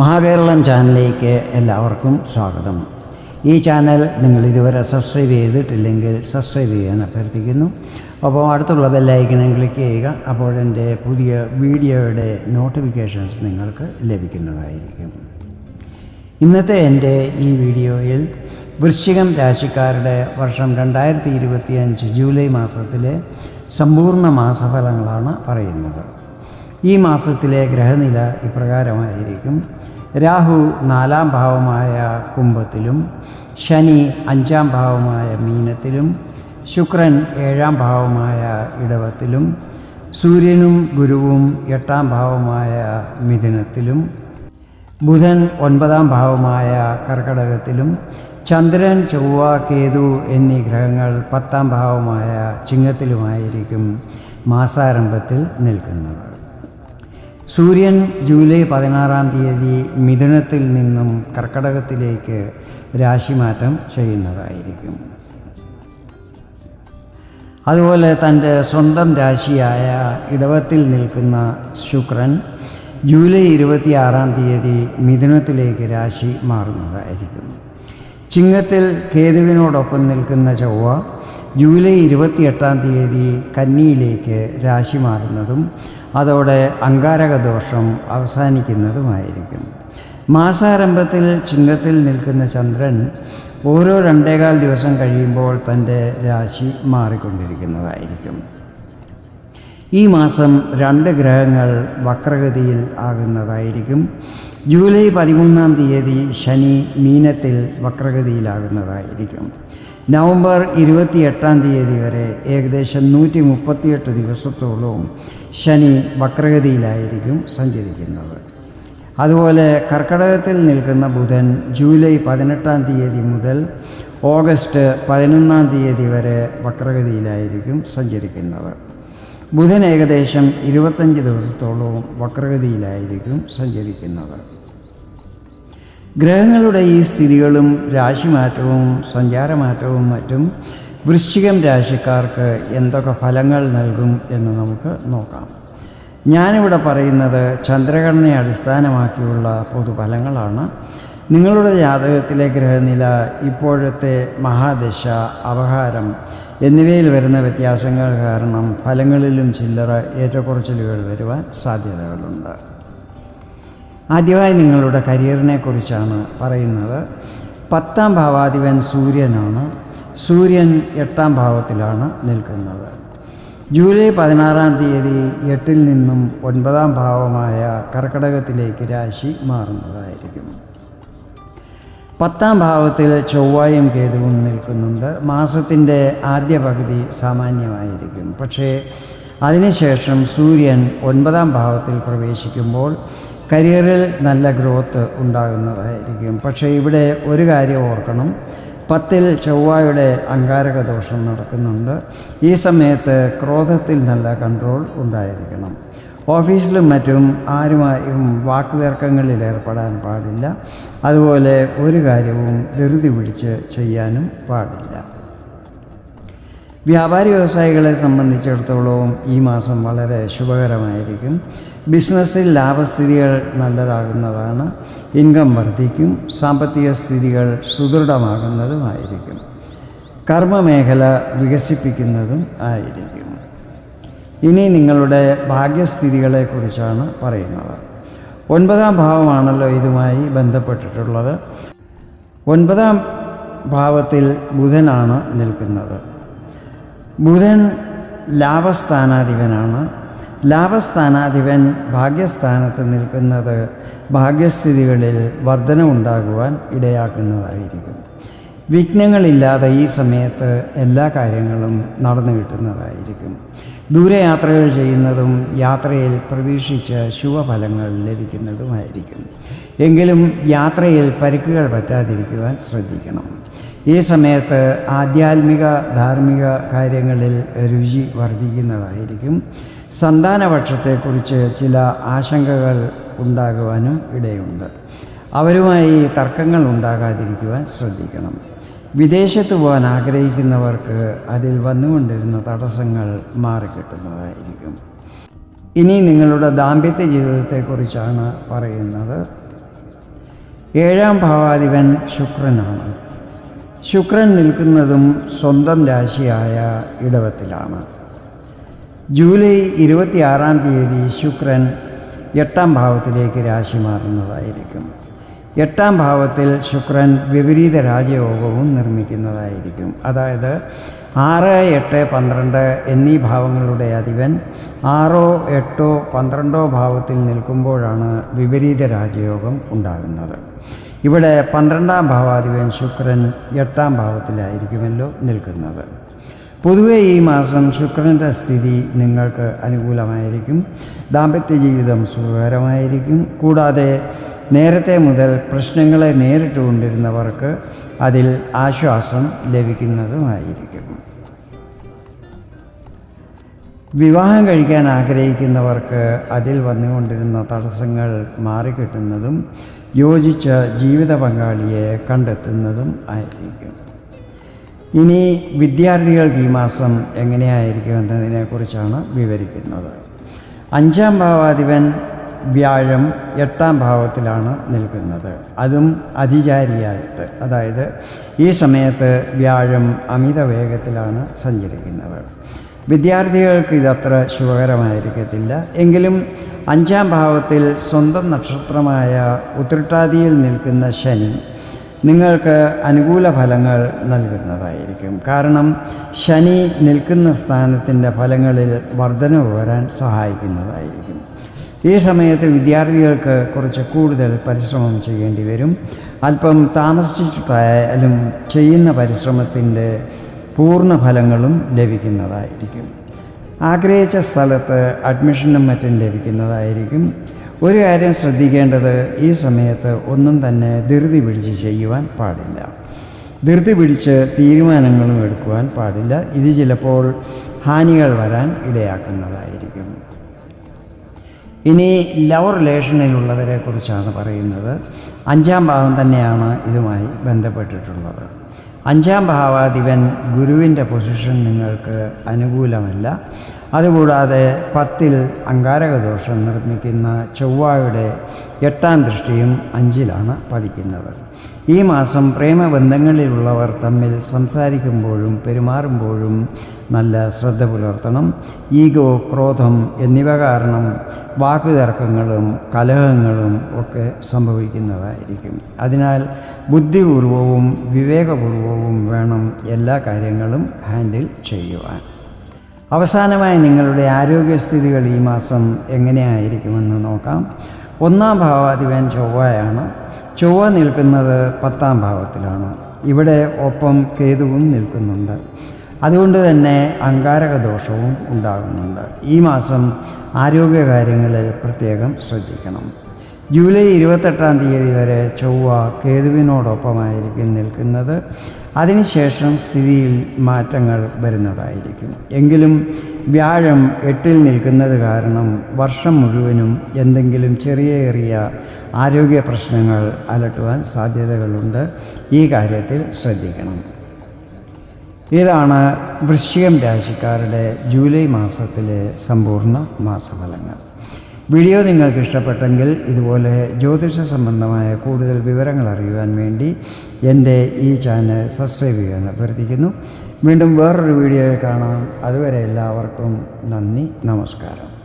മഹാകേരളം ചാനലിലേക്ക് എല്ലാവർക്കും സ്വാഗതം. ഈ ചാനൽ നിങ്ങൾ ഇതുവരെ സബ്സ്ക്രൈബ് ചെയ്തിട്ടില്ലെങ്കിൽ സബ്സ്ക്രൈബ് ചെയ്യാൻ അഭ്യർത്ഥിക്കുന്നു. അപ്പോൾ അടുത്തുള്ള ബെല്ലൈക്കനെ ക്ലിക്ക് ചെയ്യുക അപ്പോൾ എന്റെ പുതിയ വീഡിയോയുടെ നോട്ടിഫിക്കേഷൻസ് നിങ്ങൾക്ക് ലഭിക്കുന്നതായിരിക്കും. ഇന്നത്തെ എന്റെ ഈ വീഡിയോയിൽ വൃശ്ചികം രാശിക്കാരുടെ വർഷം രണ്ടായിരത്തി ഇരുപത്തിയഞ്ച് ജൂലൈ മാസത്തിലെ സമ്പൂർണ മാസഫലങ്ങളാണ് പറയുന്നത്. ഈ മാസത്തിലെ ഗ്രഹനില ഇപ്രകാരമായിരിക്കും. രാഹു നാലാം ഭാവമായ കുംഭത്തിലും ശനി അഞ്ചാം ഭാവമായ മീനത്തിലും ശുക്രൻ ഏഴാം ഭാവമായ ഇടവത്തിലും സൂര്യനും ഗുരുവും എട്ടാം ഭാവമായ മിഥുനത്തിലും ബുധൻ ഒൻപതാം ഭാവമായ കർക്കടകത്തിലും ചന്ദ്രൻ ചൊവ്വ കേതു എന്നീ ഗ്രഹങ്ങൾ പത്താം ഭാവമായ ചിങ്ങത്തിലുമായിരിക്കും മാസാരംഭത്തിൽ നിൽക്കുന്നത്. സൂര്യൻ ജൂലൈ പതിനാറാം തീയതി മിഥുനത്തിൽ നിന്നും കർക്കടകത്തിലേക്ക് രാശിമാറ്റം ചെയ്യുന്നതായിരിക്കും. അതുപോലെ തന്റെ സ്വന്തം രാശിയായ ഇടവത്തിൽ നിൽക്കുന്ന ശുക്രൻ ജൂലൈ ഇരുപത്തിയാറാം തീയതി മിഥുനത്തിലേക്ക് രാശി മാറുന്നതായിരിക്കും. ചിങ്ങത്തിൽ കേതുവിനോടൊപ്പം നിൽക്കുന്ന ചൊവ്വ ജൂലൈ ഇരുപത്തിയെട്ടാം തീയതി കന്നിയിലേക്ക് രാശി മാറുന്നതും അതോടെ അങ്കാരക ദോഷം അവസാനിക്കുന്നതുമായിരിക്കും മാസാരംഭത്തിൽ ചിങ്ങത്തിൽ നിൽക്കുന്ന ചന്ദ്രൻ ഓരോ രണ്ടേകാൽ ദിവസം കഴിയുമ്പോൾ തന്റെ രാശി മാറിക്കൊണ്ടിരിക്കുന്നതായിരിക്കും. ഈ മാസം രണ്ട് ഗ്രഹങ്ങൾ വക്രഗതിയിൽ ആകുന്നതായിരിക്കും. ജൂലൈ പതിമൂന്നാം തീയതി ശനി മീനത്തിൽ വക്രഗതിയിലാകുന്നതായിരിക്കും. നവംബർ ഇരുപത്തിയെട്ടാം തീയതി വരെ ഏകദേശം നൂറ്റി മുപ്പത്തിയെട്ട് ദിവസത്തോളവും ശനി വക്രഗതിയിലായിരിക്കും സഞ്ചരിക്കുന്നത്. അതുപോലെ കർക്കടകത്തിൽ നിൽക്കുന്ന ബുധൻ ജൂലൈ പതിനെട്ടാം തീയതി മുതൽ ഓഗസ്റ്റ് പതിനൊന്നാം തീയതി വരെ വക്രഗതിയിലായിരിക്കും സഞ്ചരിക്കുന്നത്. ബുധൻ ഏകദേശം ഇരുപത്തഞ്ച് ദിവസത്തോളവും വക്രഗതിയിലായിരിക്കും സഞ്ചരിക്കുന്നത്. ഗ്രഹങ്ങളുടെ ഈ സ്ഥിതികളും രാശിമാറ്റവും സഞ്ചാരമാറ്റവും മറ്റും വൃശ്ചികം രാശിക്കാർക്ക് എന്തൊക്കെ ഫലങ്ങൾ നൽകും എന്ന് നമുക്ക് നോക്കാം. ഞാനിവിടെ പറയുന്നത് ചന്ദ്രഘടനയെ അടിസ്ഥാനമാക്കിയുള്ള പൊതുഫലങ്ങളാണ്. നിങ്ങളുടെ ജാതകത്തിലെ ഗ്രഹനില ഇപ്പോഴത്തെ മഹാദശ അപഹാരം എന്നിവയിൽ വരുന്ന വ്യത്യാസങ്ങൾ കാരണം ഫലങ്ങളിലും ചില്ലറ ഏറ്റക്കുറച്ചിലുകൾ വരുവാൻ സാധ്യതകളുണ്ട്. ആദ്യമായി നിങ്ങളുടെ കരിയറിനെ കുറിച്ചാണ് പറയുന്നത്. പത്താം ഭാവാധിപൻ സൂര്യനാണ്. സൂര്യൻ എട്ടാം ഭാവത്തിലാണ് നിൽക്കുന്നത്. ജൂലൈ പതിനാറാം തീയതി എട്ടിൽ നിന്നും ഒൻപതാം ഭാവമായ കർക്കടകത്തിലേക്ക് രാശി മാറുന്നതായിരിക്കും. പത്താം ഭാവത്തിൽ ചൊവ്വായും കേതുവും നിൽക്കുന്നുണ്ട്. മാസത്തിന്റെ ആദ്യ പകുതി സാമാന്യമായിരിക്കും. പക്ഷേ അതിനുശേഷം സൂര്യൻ ഒൻപതാം ഭാവത്തിൽ പ്രവേശിക്കുമ്പോൾ കരിയറിൽ നല്ല ഗ്രോത്ത് ഉണ്ടാകുന്നതായിരിക്കും. പക്ഷേ ഇവിടെ ഒരു കാര്യം ഓർക്കണം. പത്തിൽ ചൊവ്വയുടെ അങ്കാരക ദോഷം നടക്കുന്നുണ്ട്. ഈ സമയത്ത് ക്രോധത്തിൽ നല്ല കൺട്രോൾ ഉണ്ടായിരിക്കണം. ഓഫീസിലും മറ്റും ആരുമായും വാക്കുതർക്കങ്ങളിൽ ഏർപ്പെടാൻ പാടില്ല. അതുപോലെ ഒരു കാര്യവും ധൃതി പിടിച്ച് ചെയ്യാനും പാടില്ല. വ്യാപാരി വ്യവസായികളെ സംബന്ധിച്ചിടത്തോളം ഈ മാസം വളരെ ശുഭകരമായിരിക്കും. ബിസിനസ്സിൽ ലാഭസ്ഥിതികൾ നല്ലതാകുന്നതാണ് ഇൻകം വർദ്ധിക്കും സാമ്പത്തിക സ്ഥിതികൾ സുദൃഢമാകുന്നതുമായിരിക്കും. കർമ്മമേഖല വികസിപ്പിക്കുന്നതും ആയിരിക്കും. ഇനി നിങ്ങളുടെ ഭാഗ്യസ്ഥിതികളെക്കുറിച്ചാണ് പറയുന്നത്. ഒൻപതാം ഭാവമാണല്ലോ ഇതുമായി ബന്ധപ്പെട്ടിട്ടുള്ളത്. ഒൻപതാം ഭാവത്തിൽ ബുധനാണ് നിൽക്കുന്നത്. ബുധൻ ലാഭസ്ഥാനാധിപനാണ്. ലാഭസ്ഥാനാധിപൻ ഭാഗ്യസ്ഥാനത്ത് നിൽക്കുന്നത് ഭാഗ്യസ്ഥിതികളിൽ വർധന ഉണ്ടാകുവാൻ ഇടയാക്കുന്നതായിരിക്കും. വിഘ്നങ്ങളില്ലാതെ ഈ സമയത്ത് എല്ലാ കാര്യങ്ങളും നടന്നു കിട്ടുന്നതായിരിക്കും. ദൂരയാത്രകൾ ചെയ്യുന്നതും യാത്രയിൽ പ്രതീക്ഷിച്ച ശുഭഫലങ്ങൾ ലഭിക്കുന്നതുമായിരിക്കും. എങ്കിലും യാത്രയിൽ പരിക്കുകൾ പറ്റാതിരിക്കുവാൻ ശ്രദ്ധിക്കണം. ഈ സമയത്ത് ആധ്യാത്മിക ധാർമ്മിക കാര്യങ്ങളിൽ രുചി വർദ്ധിക്കുന്നതായിരിക്കും. സന്താനപക്ഷത്തെക്കുറിച്ച് ചില ആശങ്കകൾ ഉണ്ടാകുവാനും ഇടയുണ്ട്. അവരുമായി തർക്കങ്ങൾ ഉണ്ടാകാതിരിക്കുവാൻ ശ്രദ്ധിക്കണം. വിദേശത്ത് പോകാൻ ആഗ്രഹിക്കുന്നവർക്ക് അതിൽ വന്നുകൊണ്ടിരുന്ന തടസ്സങ്ങൾ മാറിക്കിട്ടുന്നതായിരിക്കും. ഇനി നിങ്ങളുടെ ദാമ്പത്യ ജീവിതത്തെക്കുറിച്ചാണ് പറയുന്നത്. ഏഴാം ഭാവാധിപൻ ശുക്രനാണ്. ശുക്രൻ നിൽക്കുന്നതും സ്വന്തം രാശിയായ ഇടവത്തിലാണ്. ജൂലൈ ഇരുപത്തിയാറാം തീയതി ശുക്രൻ എട്ടാം ഭാവത്തിലേക്ക് രാശി മാറുന്നതായിരിക്കും. എട്ടാം ഭാവത്തിൽ ശുക്രൻ വിപരീത രാജയോഗവും നിർമ്മിക്കുന്നതായിരിക്കും. അതായത് ആറ് എട്ട് പന്ത്രണ്ട് എന്നീ ഭാവങ്ങളുടെ അധിപൻ ആറോ എട്ടോ പന്ത്രണ്ടോ ഭാവത്തിൽ നിൽക്കുമ്പോഴാണ് വിപരീത രാജയോഗം ഉണ്ടാകുന്നത്. ഇവിടെ പന്ത്രണ്ടാം ഭാവാധിപൻ ശുക്രൻ എട്ടാം ഭാവത്തിലായിരിക്കുമല്ലോ നിൽക്കുന്നത്. പൊതുവേ ഈ മാസം ശുക്രന്റെ സ്ഥിതി നിങ്ങൾക്ക് അനുകൂലമായിരിക്കും. ദാമ്പത്യ ജീവിതം സുഖകരമായിരിക്കും. കൂടാതെ നേരത്തെ മുതൽ പ്രശ്നങ്ങളെ നേരിട്ട് കൊണ്ടിരുന്നവർക്ക് അതിൽ ആശ്വാസം ലഭിക്കുന്നതുമായിരിക്കും. വിവാഹം കഴിക്കാൻ ആഗ്രഹിക്കുന്നവർക്ക് അതിൽ വന്നുകൊണ്ടിരുന്ന തടസ്സങ്ങൾ മാറിക്കിട്ടുന്നതും യോജിച്ച ജീവിത പങ്കാളിയെ കണ്ടെത്തുന്നതും ആയിരിക്കും. ഇനി വിദ്യാർത്ഥികൾക്ക് ഈ മാസം എങ്ങനെയായിരിക്കും എന്നതിനെക്കുറിച്ചാണ് വിവരിക്കുന്നത്. അഞ്ചാം ഭാവാധിപൻ വ്യാഴം എട്ടാം ഭാവത്തിലാണ് നിൽക്കുന്നത്. അതും അതിചാരിയായിട്ട് അതായത് ഈ സമയത്ത് വ്യാഴം അമിത വേഗത്തിലാണ് സഞ്ചരിക്കുന്നത്. വിദ്യാർത്ഥികൾക്ക് ഇതത്ര ശുഭകരമായിരിക്കത്തില്ല. എങ്കിലും അഞ്ചാം ഭാവത്തിൽ സ്വന്തം നക്ഷത്രമായ ഉത്രട്ടാതിയിൽ നിൽക്കുന്ന ശനി നിങ്ങൾക്ക് അനുകൂല ഫലങ്ങൾ നൽകുന്നതായിരിക്കും. കാരണം ശനി നിൽക്കുന്ന സ്ഥാനത്തിന്റെ ഫലങ്ങളിൽ വർധനവ് വരാൻ സഹായിക്കുന്നതായിരിക്കും. ഈ സമയത്ത് വിദ്യാർത്ഥികൾക്ക് കുറച്ച് കൂടുതൽ പരിശ്രമം ചെയ്യേണ്ടി വരും. അല്പം താമസിച്ചിട്ടായാലും ചെയ്യുന്ന പരിശ്രമത്തിന്റെ പൂർണ ഫലങ്ങളും ലഭിക്കുന്നതായിരിക്കും. ആഗ്രഹിച്ച സ്ഥലത്ത് അഡ്മിഷനും മറ്റും ലഭിക്കുന്നതായിരിക്കും. ഒരു കാര്യം ശ്രദ്ധിക്കേണ്ടത് ഈ സമയത്ത് ഒന്നും തന്നെ ധൃതി പിടിച്ച് ചെയ്യുവാൻ പാടില്ല. ധൃതി പിടിച്ച് തീരുമാനങ്ങളും എടുക്കുവാൻ പാടില്ല. ഇത് ചിലപ്പോൾ ഹാനികൾ വരാൻ ഇടയാക്കുന്നതായിരിക്കും. ഇനി ലവ് റിലേഷനിലുള്ളവരെ കുറിച്ചാണ് പറയുന്നത്. അഞ്ചാം ഭാവം തന്നെയാണ് ഇതുമായി ബന്ധപ്പെട്ടിട്ടുള്ളത്. അഞ്ചാം ഭാവാധിപൻ ഗുരുവിന്റെ പൊസിഷൻ നിങ്ങൾക്ക് അനുകൂലമല്ല. അതുകൂടാതെ പത്തിൽ അങ്കാരകദോഷം നിർമ്മിക്കുന്ന ചൊവ്വായുടെ എട്ടാം ദൃഷ്ടിയും അഞ്ചിലാണ് പതിക്കുന്നത്. ഈ മാസം പ്രേമബന്ധങ്ങളിലുള്ളവർ തമ്മിൽ സംസാരിക്കുമ്പോഴും പെരുമാറുമ്പോഴും നല്ല ശ്രദ്ധ പുലർത്തണം. ഈഗോ ക്രോധം എന്നിവ കാരണം വാക്കുതർക്കങ്ങളും കലഹങ്ങളും ഒക്കെ സംഭവിക്കുന്നതായിരിക്കും. അതിനാൽ ബുദ്ധിപൂർവവും വിവേകപൂർവവും വേണം എല്ലാ കാര്യങ്ങളും ഹാൻഡിൽ ചെയ്യുവാൻ. അവസാനമായി നിങ്ങളുടെ ആരോഗ്യസ്ഥിതികൾ ഈ മാസം എങ്ങനെയായിരിക്കുമെന്ന് നോക്കാം. ഒന്നാം ഭാവാധിപൻ ചൊവ്വയാണ്. ചൊവ്വ നിൽക്കുന്നത് പത്താം ഭാവത്തിലാണ്. ഇവിടെ ഒപ്പം കേതുവും നിൽക്കുന്നുണ്ട്. അതുകൊണ്ട് തന്നെ അങ്കാരക ദോഷവും ഉണ്ടാകുന്നുണ്ട്. ഈ മാസം ആരോഗ്യകാര്യങ്ങളിൽ പ്രത്യേകം ശ്രദ്ധിക്കണം. ജൂലൈ ഇരുപത്തെട്ടാം തീയതി വരെ ചൊവ്വ കേതുവിനോടൊപ്പമായിരിക്കും നിൽക്കുന്നത്. അതിനുശേഷം സ്ഥിതിയിൽ മാറ്റങ്ങൾ വരുന്നതായിരിക്കും. എങ്കിലും വ്യാഴം എട്ടിൽ നിൽക്കുന്നത് കാരണം വർഷം മുഴുവനും എന്തെങ്കിലും ചെറിയ ചെറിയ ആരോഗ്യ പ്രശ്നങ്ങൾ അലട്ടുവാൻ സാധ്യതകളുണ്ട്. ഈ കാര്യത്തിൽ ശ്രദ്ധിക്കണം. ഇതാണ് വൃശ്ചികം രാശിക്കാരുടെ ജൂലൈ മാസത്തിലെ സമ്പൂർണ മാസഫലങ്ങൾ. വീഡിയോ നിങ്ങൾക്ക് ഇഷ്ടപ്പെട്ടെങ്കിൽ ഇതുപോലെ ജ്യോതിഷ സംബന്ധമായ കൂടുതൽ വിവരങ്ങൾ അറിയുവാൻ വേണ്ടി എന്റെ ഈ ചാനൽ സബ്സ്ക്രൈബ് ചെയ്യാൻ അഭ്യർത്ഥിക്കുന്നു. വീണ്ടും വേറൊരു വീഡിയോയിൽ കാണാം. അതുവരെ എല്ലാവർക്കും നന്ദി നമസ്കാരം.